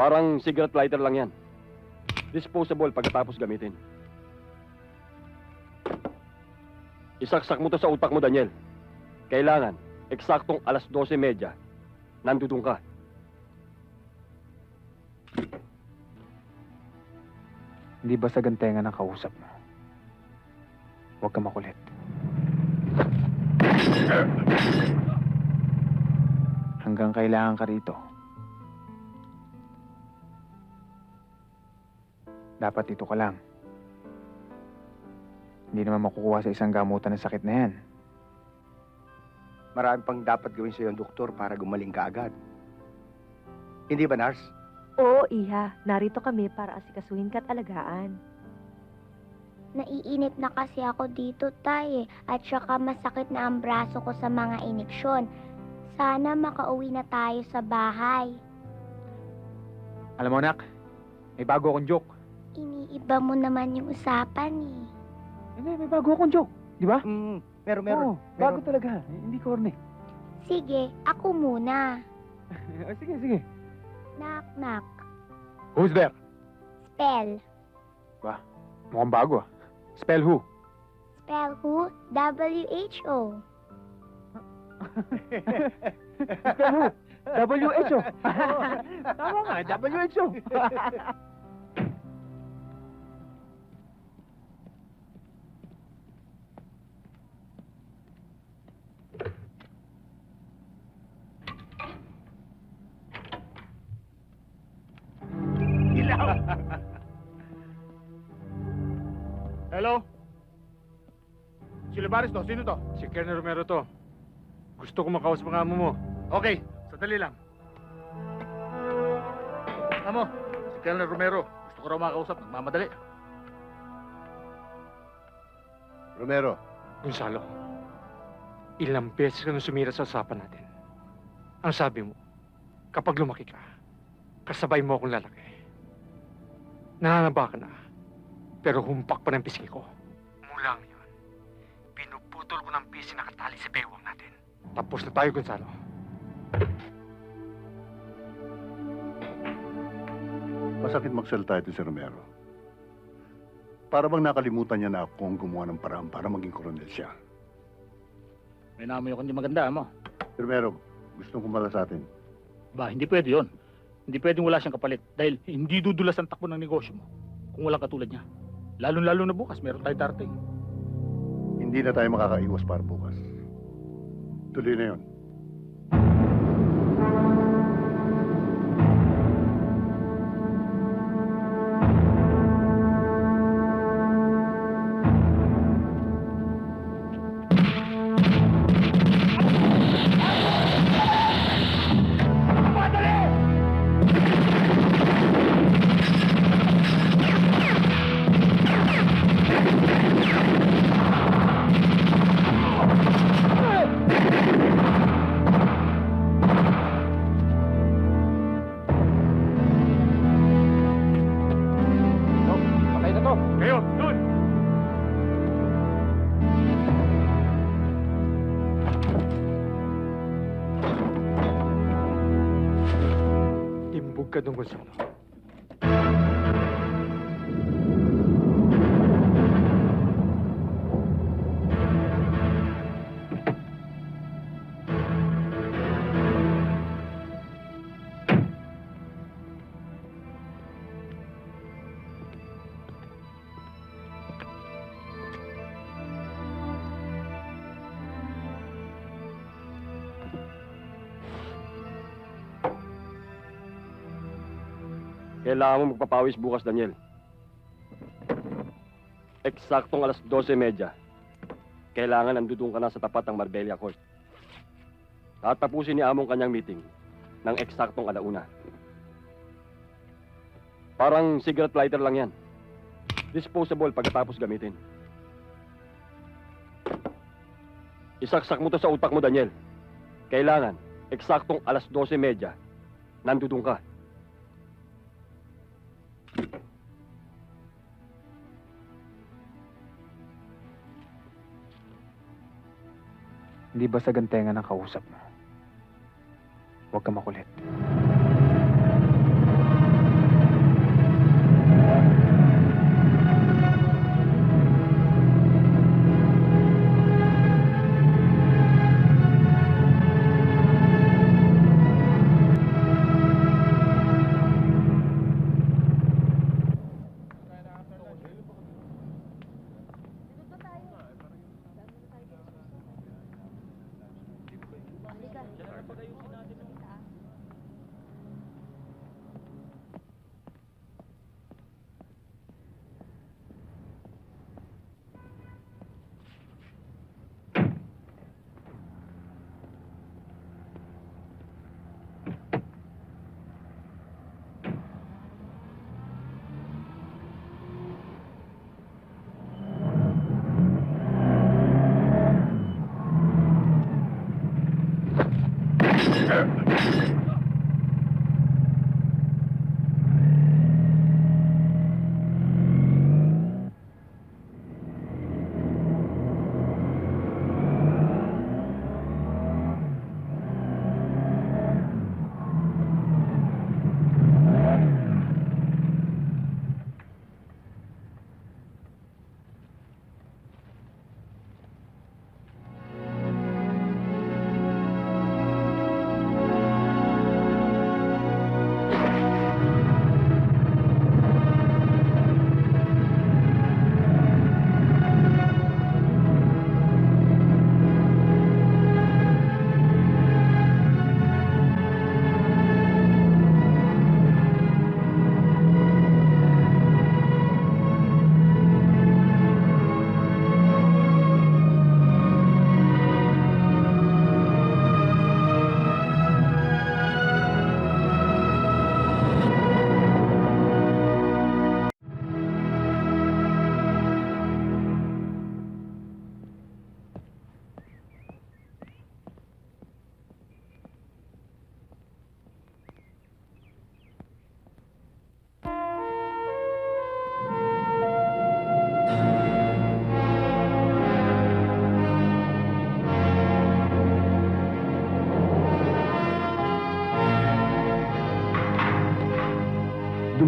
Parang cigarette lighter lang yan. Disposable pagkatapos gamitin. Isaksak mo to sa utak mo, Daniel. Kailangan, eksaktong alas 12.30, nandudun ka. Hindi ba sa gantengan ang kausap mo? Huwag ka makulit. Hanggang kailangan ka rito. Dapat dito ka lang. Hindi naman makukuha sa isang gamutan ng sakit na yan. Marami pang dapat gawin sa iyo, doktor, para gumaling ka agad. Hindi ba, nurse? Oo, Iha. Narito kami para asikasuhin ka't alagaan. Naiinip na kasi ako dito, tay. eh. At saka masakit na ang braso ko sa mga iniksyon. Sana makauwi na tayo sa bahay. Alam mo, anak, may bago akong joke. Iniiba mo naman yung usapan eh. Hindi, may bago akong joke. Di ba? Mm, meron, meron. Oo, bago talaga. Hindi corny. Sige, ako muna. Ah, sige, sige. Knock, knock. Who's there? Spell. Mukhang bago ah. Spell who? Spell who? W-H-O. Spell who? W-H-O. Tama nga, W-H-O. Libares to? Sino to? Si Colonel Romero to. Gusto ko makausap ang amo mo. Okay, sandali lang. Amo, si Colonel Romero. Gusto ko raw makausap. Nagmamadali. Romero, Gonzalo, ilang beses ka nung sumira sa usapan natin. Ang sabi mo, kapag lumaki ka, kasabay mo akong lalaki. Nananaba ka na, pero humpak pa ng pisngi ko. Mula pinuputol ko ng pisngi na katali sa bewang natin. Tapos na tayo, Gonzalo. Masakit magsalita ito si Romero. Para bang nakalimutan niya na ako ang gumawa ng paraan para maging koronel siya. May namoy ako hindi maganda, amo. Si Romero, gustong kumala sa atin. Ba, hindi pwede yon. Hindi pwedeng wala siyang kapalit dahil hindi dudulas ang takbo ng negosyo mo kung walang katulad niya. Lalo-lalo na bukas, meron tayo darating. Hindi na tayo makakaiwas para bukas. Tuloy na yon. Timbog ka doon, Gonzalo. Kailangan mo magpapawis bukas, Daniel. Eksaktong alas 12.30. Kailangan nandudun ka na sa tapat ng Marbella Court. Tatapusin ni Among kanyang meeting ng eksaktong alauna. Parang cigarette lighter lang yan. Disposable pagkatapos gamitin. Isaksak mo to sa utak mo, Daniel. Kailangan, eksaktong alas 12.30, nandudun ka. Hindi ba sa gantengan ang kausap mo? Huwag ka makulit.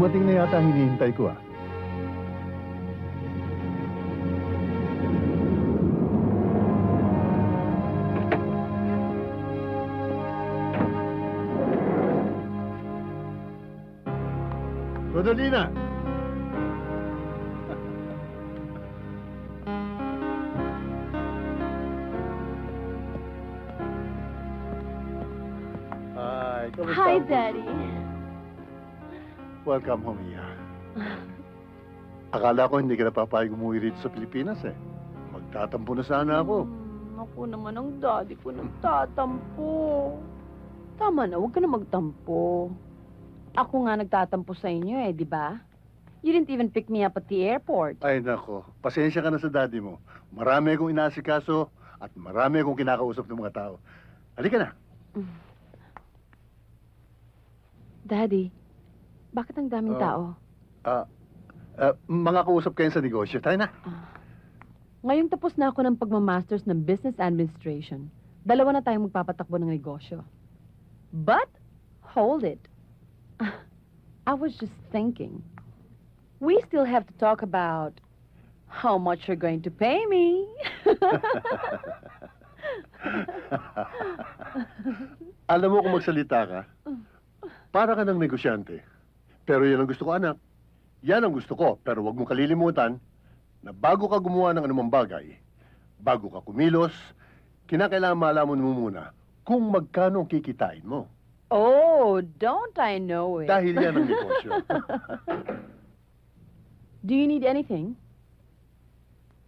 Dumating na yata ang hinihintay ko ah. Rodolina! Hi, kamusta? Hi, ang- Daddy. Welcome home, Iha. Akala ko hindi ka napapayag umuwi rito sa Pilipinas eh. Magtatampo na sana ako. Hmm, ako naman ang daddy ko nagtatampo. Tama na, huwag ka na magtampo. Ako nga nagtatampo sa inyo eh, di ba? You didn't even pick me up at the airport. Ay nako, pasensya ka na sa daddy mo. Marami akong inaasikaso at marami akong kinakausap ng mga tao. Halika na. Daddy, bakit ang daming Oh. tao? Ah, mga kausap kayo sa negosyo. Tayo na. Ngayong tapos na ako ng pagmamasters ng Business Administration, dalawa na tayong magpapatakbo ng negosyo. But, hold it. I was just thinking, we still have to talk about how much you're going to pay me. Alam mo kung magsalita ka, para ka ng negosyante. Pero yan ang gusto ko, anak. Yan ang gusto ko. Pero huwag mong kalilimutan na bago ka gumawa ng anumang bagay, bago ka kumilos, kinakailangan malaman mo muna kung magkano ang kikitain mo. oh, don't I know it? Dahil yan ang negosyo. Do you need anything?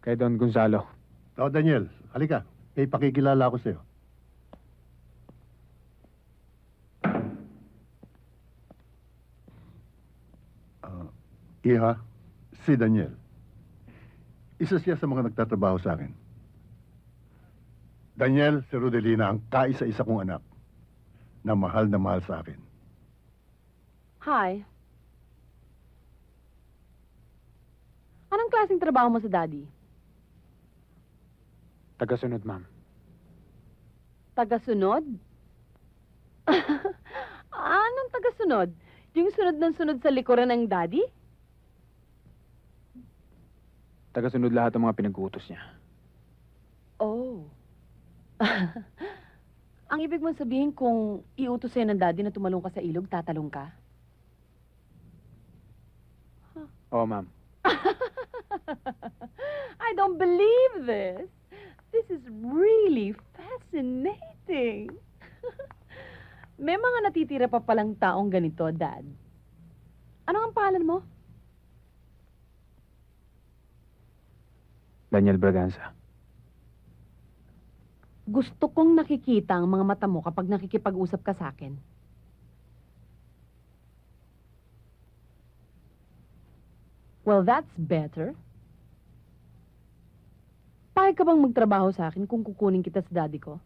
Kay Don Gonzalo. Oh, Daniel, halika. May pakikilala ako sa'yo. Ah, Iha, si Daniel. Isa siya sa mga nagtatrabaho sa akin. Daniel, si Rodelina ang kaisa-isa kong anak na mahal na mahal sa akin. Hi. Anong klaseng trabaho mo sa daddy? Tagasunod, ma'am. Tagasunod? Anong tagasunod? Yung sunod ng sunod sa likuran ng daddy? Tagasunod lahat ng mga pinag-uutos niya. Oh. Ang ibig mong sabihin kung iutos sa'yo ng daddy na tumalong ka sa ilog, tatalong ka? Oo, ma'am. I don't believe this. This is really fascinating. May mga natitira pa palang taong ganito, Dad. Ano ang pangalan mo? Daniel Braganza. Gusto kong nakikita ang mga mata mo kapag nakikipag-usap ka sa akin. Well, that's better. Payag ka bang magtrabaho sa akin kung kukunin kita sa daddy ko?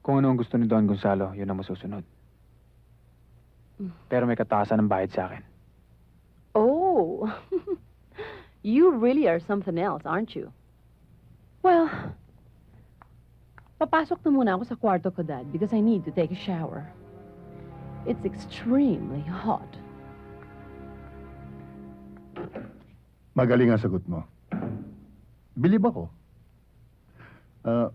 Kung ano ang gusto ni Don Gonzalo, yun ang masusunod. Pero may katasan ng bayad sa akin. Oh, you really are something else, aren't you? Well, papasok na muna ako sa kwarto ko, Dad, because I need to take a shower. It's extremely hot. Magaling ang sagot mo. Bilib ako. Ah,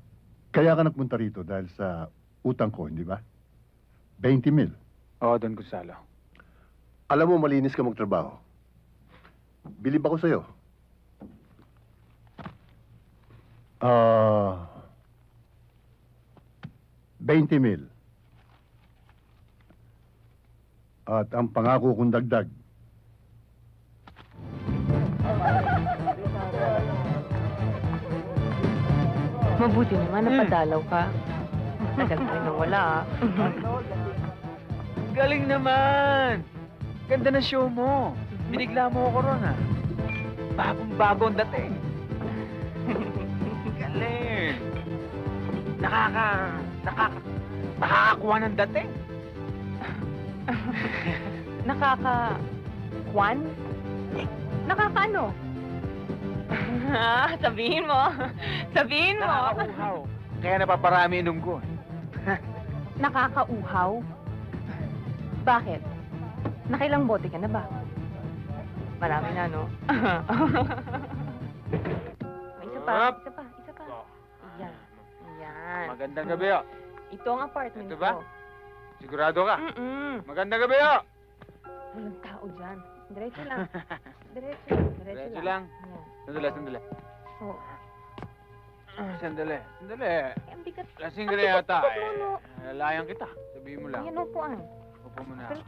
kaya ka nagpunta rito dahil sa utang ko, hindi ba? 20 mil. Oo, Don Gonzalo. Alam mo, malinis ka magtrabaho. Bilib ako sa'yo. Ah... 20 mil. At ang pangako kong dagdag, Mabuti naman, napadalaw ka. Tagal rin nawala, ah. Galing naman! Ganda ng show mo. Binigla mo ako ron, ah. Bagong-bago ang dating. Galing! Nakaka... Nakaka... Nakakakuha ng dating. Nakaka... Juan? Nakakaano? Sabihin mo. Sabihin Nakakauhaw. Kaya napaparami inom ko. Nakakauhaw? Bakit? Nakailang bote ka na ba? Marami na, no? May isa pa, Up. isa Magandang gabi, oh. Ito ang apartment Ito ba? ko. Sigurado ka? Mm-mm. Magandang gabi, oh. Walang tao dyan. Diretso lang. Diretso lang. Diretso, lang. Sandali, sandali. Oh. Sandali, sandali. Eh, ang bigat. Lasing ka na yata. Eh, kita. Sabihin mo lang. Ayan, upuan. Upo mo na. Pero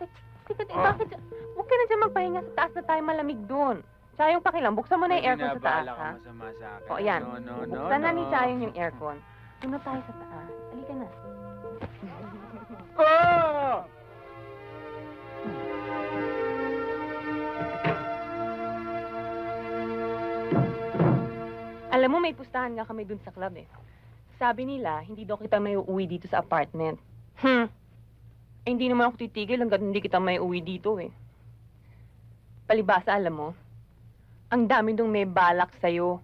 teka, Oh. bakit? Huwag ka na dyan magpahinga sa taas na tayo malamig doon. Chayong pakilang, buksan mo na yung aircon sa taas, Binabahala ka ha? masama sa akin. O, ayan. No, no, no, Buksan na ni. Chayong yung aircon. Doon na tayo sa taas. Halika na. Oh! Alam mo, may pustahan nga kami dun sa club eh. Sabi nila, hindi daw kita may uuwi dito sa apartment. Hmm. Eh, hindi naman ako titigil hanggat hindi kita may uwi dito eh. Palibasa, alam mo, ang dami dong may balak sa'yo.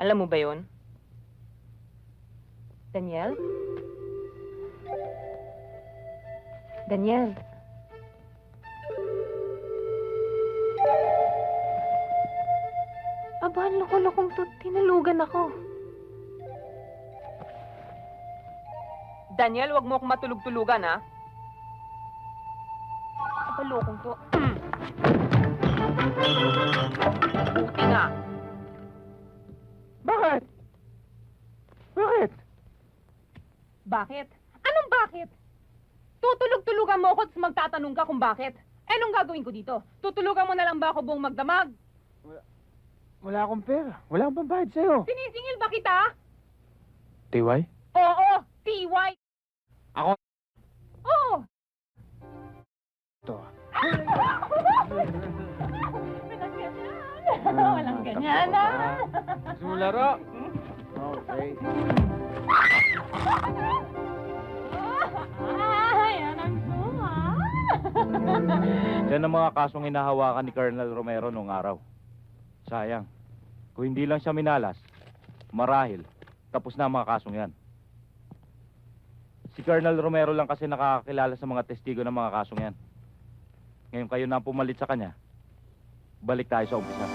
Alam mo ba yon? Daniel? Daniel? Aba, ang loko-lokong to. Tinalugan ako. Daniel, wag mo akong matulog-tulugan, ha? Aba, lokong to. Buti nga. Bakit? Bakit? Bakit? Anong bakit? Tutulog-tulugan mo ako at magtatanong ka kung bakit. Eh, anong gagawin ko dito? Tutulugan mo na lang ba ako buong magdamag? Wala akong pera. Wala akong pambayad sa'yo. Sinisingil ba kita? Tiway? Oo, TY. Ako? Oo. Ito. Walang ganyan ah. Gusto mo laro? Okay. Ay, anong suma? Yan ang mga kasong hinahawakan ni Colonel Romero noong araw. Sayang. Kung hindi lang siya minalas, marahil, tapos na ang mga kasong yan. Si Colonel Romero lang kasi nakakakilala sa mga testigo ng mga kasong yan. Ngayon kayo na ang pumalit sa kanya, balik tayo sa umpisa.